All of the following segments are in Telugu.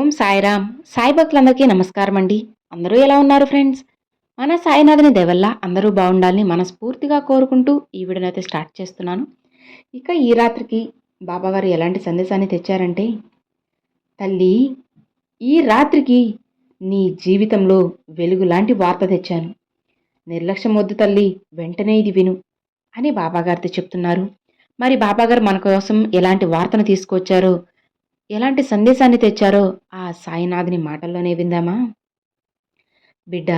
ఓం సాయిరామ్. సాయి భక్తులందరికీ నమస్కారం అండి. అందరూ ఎలా ఉన్నారు ఫ్రెండ్స్? మన సాయినాథుని దేవల్ల అందరూ బాగుండాలని మనస్ఫూర్తిగా కోరుకుంటూ ఈ వీడియోనైతే స్టార్ట్ చేస్తున్నాను. ఇక ఈ రాత్రికి బాబాగారు ఎలాంటి సందేశాన్ని తెచ్చారంటే తల్లి ఈ రాత్రికి నీ జీవితంలో వెలుగు లాంటి వార్త తెచ్చాను. నిర్లక్ష్యం వద్దు తల్లి వెంటనే ఇది విను అని బాబాగారితో చెప్తున్నారు. మరి బాబాగారు మన కోసం ఎలాంటి వార్తను తీసుకొచ్చారో? ఎలాంటి సందేశాన్ని తెచ్చారో ఆ సాయినాథుని మాటల్లోనే విందామా? బిడ్డ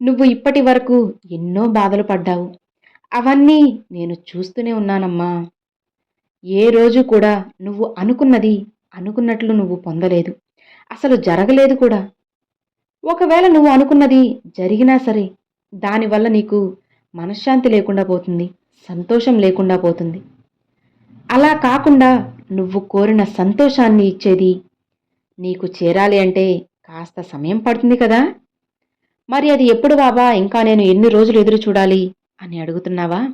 నువ్వు ఇప్పటి వరకు ఎన్నో బాధలు పడ్డావు. అవన్నీ నేను చూస్తూనే ఉన్నానమ్మా. ఏ రోజు కూడా నువ్వు అనుకున్నది అనుకున్నట్లు నువ్వు పొందలేదు. అసలు జరగలేదు కూడా. ఒకవేళ నువ్వు అనుకున్నది జరిగినా సరే దానివల్ల నీకు మనశ్శాంతి లేకుండా పోతుంది సంతోషం లేకుండా పోతుంది. అలా కాకుండా నువ్వు కోరిన సంతోషాన్ని ఇచ్చేది నీకు చేరాలి అంటే కాస్త సమయం పడుతుంది కదా. మరి అది ఎప్పుడు బాబా? ఇంకా నేను ఎన్ని రోజులు ఎదురు చూడాలి అని అడుగుతున్నావా?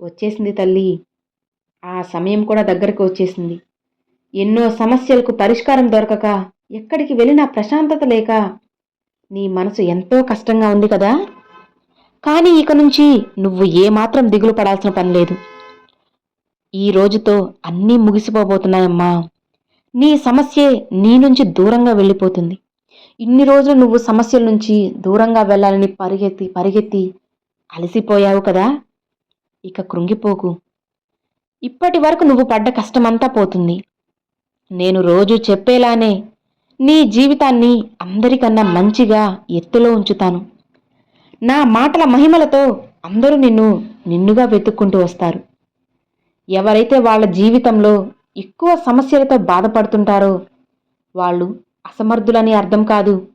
వచ్చేసింది తల్లి. ఆ సమయం కూడా దగ్గరకు వచ్చేసింది. ఎన్నో సమస్యలకు పరిష్కారం దొరకక ఎక్కడికి వెళ్ళినా ప్రశాంతత లేక నీ మనసు ఎంతో కష్టంగా ఉంది కదా. కానీ ఇక నుంచి నువ్వు ఏమాత్రం దిగులు పడాల్సిన పని లేదు. ఈ రోజుతో అన్నీ ముగిసిపోబోతున్నాయమ్మా. నీ సమస్యే నీ నుంచి దూరంగా వెళ్ళిపోతుంది. ఇన్ని రోజులు నువ్వు సమస్యల నుంచి దూరంగా వెళ్ళాలని పరిగెత్తి పరిగెత్తి అలసిపోయావు కదా? ఇక కృంగిపోకు. ఇప్పటి వరకు నువ్వు పడ్డ కష్టమంతా పోతుంది. నేను రోజు చెప్పేలానే నీ జీవితాన్ని అందరికన్నా మంచిగా ఎత్తులో ఉంచుతాను. నా మాటల మహిమలతో అందరూ నిన్ను నిన్నుగా వెతుక్కుంటూ వస్తారు. ఎవరైతే వాళ్ళ జీవితంలో ఎక్కువ సమస్యలతో బాధపడుతుంటారో వాళ్ళు అసమర్థులని అర్థం కాదు.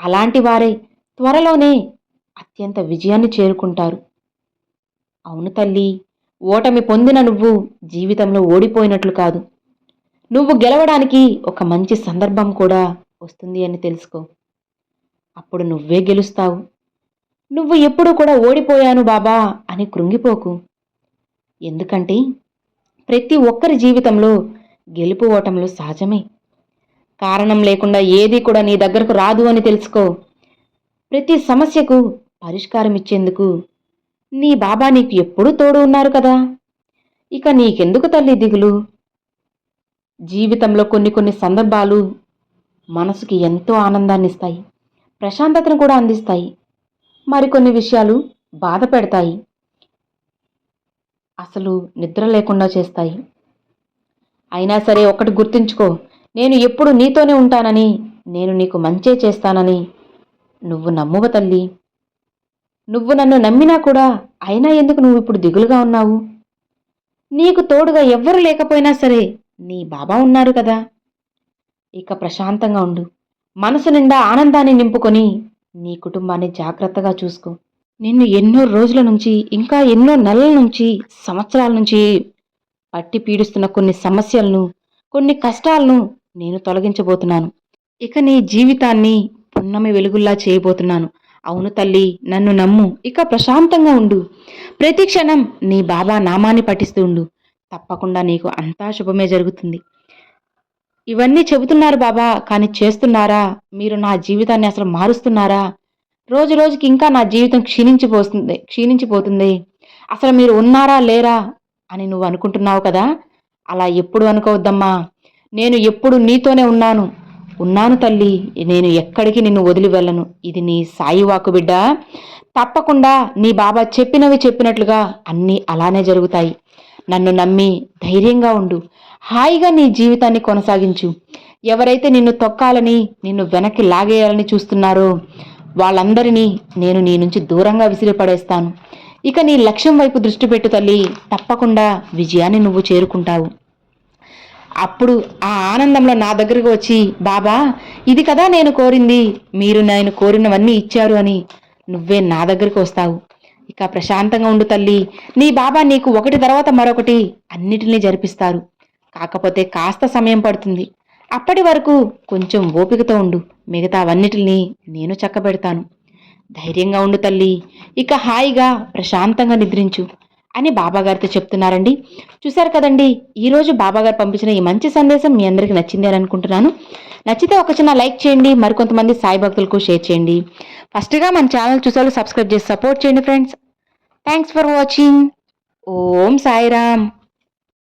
అలాంటి వారే త్వరలోనే అత్యంత విజయాన్ని చేరుకుంటారు. అవును తల్లి ఓటమి పొందిన నువ్వు జీవితంలో ఓడిపోయినట్లు కాదు. నువ్వు గెలవడానికి ఒక మంచి సందర్భం కూడా వస్తుంది అని తెలుసుకో. అప్పుడు నువ్వే గెలుస్తావు. నువ్వు ఎప్పుడు కూడా ఓడిపోయాను బాబా అని కృంగిపోకు. ఎందుకంటే ప్రతి ఒక్కరి జీవితంలో గెలుపు ఓటములు సహజమే. కారణం లేకుండా ఏది కూడా నీ దగ్గరకు రాదు అని తెలుసుకో. ప్రతి సమస్యకు పరిష్కారం ఇచ్చేందుకు నీ బాబా నీకు ఎప్పుడూ తోడు ఉన్నారు కదా. ఇక నీకెందుకు తల్లి దిగులు? జీవితంలో కొన్ని కొన్ని సందర్భాలు మనసుకి ఎంతో ఆనందాన్ని ఇస్తాయి ప్రశాంతతను కూడా అందిస్తాయి. మరికొన్ని విషయాలు బాధ పెడతాయి. అసలు నిద్ర లేకుండా చేస్తాయి. అయినా సరే ఒకటి గుర్తుంచుకో నేను ఎప్పుడు నీతోనే ఉంటానని నేను నీకు మంచే చేస్తానని నువ్వు నమ్మువ తల్లి. నువ్వు నన్ను నమ్మినా కూడా అయినా ఎందుకు నువ్వు ఇప్పుడు దిగులుగా ఉన్నావు? నీకు తోడుగా ఎవ్వరు లేకపోయినా సరే నీ బాబా ఉన్నారు కదా. ఇక ప్రశాంతంగా ఉండు. మనసు నిండా ఆనందాన్ని నింపుకొని నీ కుటుంబాన్ని జాగ్రత్తగా చూసుకో. నిన్ను ఎన్నో రోజుల నుంచి ఇంకా ఎన్నో నెలల నుంచి సంవత్సరాల నుంచి పట్టి పీడిస్తున్న కొన్ని సమస్యలను కొన్ని కష్టాలను నేను తొలగించబోతున్నాను. ఇక నీ జీవితాన్ని పున్నమి వెలుగుల్లా చేయబోతున్నాను. అవును తల్లి నన్ను నమ్ము. ఇక ప్రశాంతంగా ఉండు. ప్రతి క్షణం నీ బాబా నామాన్ని పఠిస్తూ ఉండు. తప్పకుండా నీకు అంతా శుభమే జరుగుతుంది. ఇవన్నీ చెబుతున్నారు బాబా కానీ చేస్తున్నారా? మీరు నా జీవితాన్ని అసలు మారుస్తున్నారా? రోజు రోజుకి ఇంకా నా జీవితం క్షీణించిపోతుంది క్షీణించిపోతుంది. అసలు మీరు ఉన్నారా లేరా అని నువ్వు అనుకుంటున్నావు కదా? అలా ఎప్పుడు అనుకోవద్దమ్మా. నేను ఎప్పుడు నీతోనే ఉన్నాను. ఉన్నాను తల్లి నేను ఎక్కడికి నిన్ను వదిలి వెళ్ళను. ఇది నీ సాయి వాకు బిడ్డ. తప్పకుండా నీ బాబా చెప్పినవి చెప్పినట్లుగా అన్నీ అలానే జరుగుతాయి. నన్ను నమ్మి ధైర్యంగా ఉండు. హాయిగా నీ జీవితాన్ని కొనసాగించు. ఎవరైతే నిన్ను తొక్కాలని నిన్ను వెనక్కి లాగేయాలని చూస్తున్నారో వాళ్ళందరినీ నేను నీ నుంచి దూరంగా విసిరిపడేస్తాను. ఇక నీ లక్ష్యం వైపు దృష్టి పెట్టు తల్లి. తప్పకుండా విజయాన్ని నువ్వు చేరుకుంటావు. అప్పుడు ఆ ఆనందంలో నా దగ్గరకు వచ్చి బాబా ఇది కదా నేను కోరింది. మీరు నేను కోరినవన్నీ ఇచ్చారు అని నువ్వే నా దగ్గరికి వస్తావు. ఇక ప్రశాంతంగా ఉండు తల్లి. నీ బాబా నీకు ఒకటి తర్వాత మరొకటి అన్నిటినీ జరిపిస్తారు. కాకపోతే కాస్త సమయం పడుతుంది. అప్పటి వరకు కొంచెం ఓపికతో ఉండు. మిగతా అవన్నిటిని నేను చక్కబెడతాను. ధైర్యంగా ఉండు తల్లి. ఇక హాయిగా ప్రశాంతంగా నిద్రించు అని బాబాగారితో చెప్తున్నారండి. చూశారు కదండి ఈరోజు బాబాగారు పంపించిన ఈ మంచి సందేశం మీ అందరికీ నచ్చింది అని అనుకుంటున్నాను. నచ్చితే ఒక చిన్న లైక్ చేయండి మరికొంతమంది సాయి భక్తులకు షేర్ చేయండి. ఫస్ట్గా మన ఛానల్ చూసారు సబ్స్క్రైబ్ చేసి సపోర్ట్ చేయండి friends. Thanks for watching Om Sairam.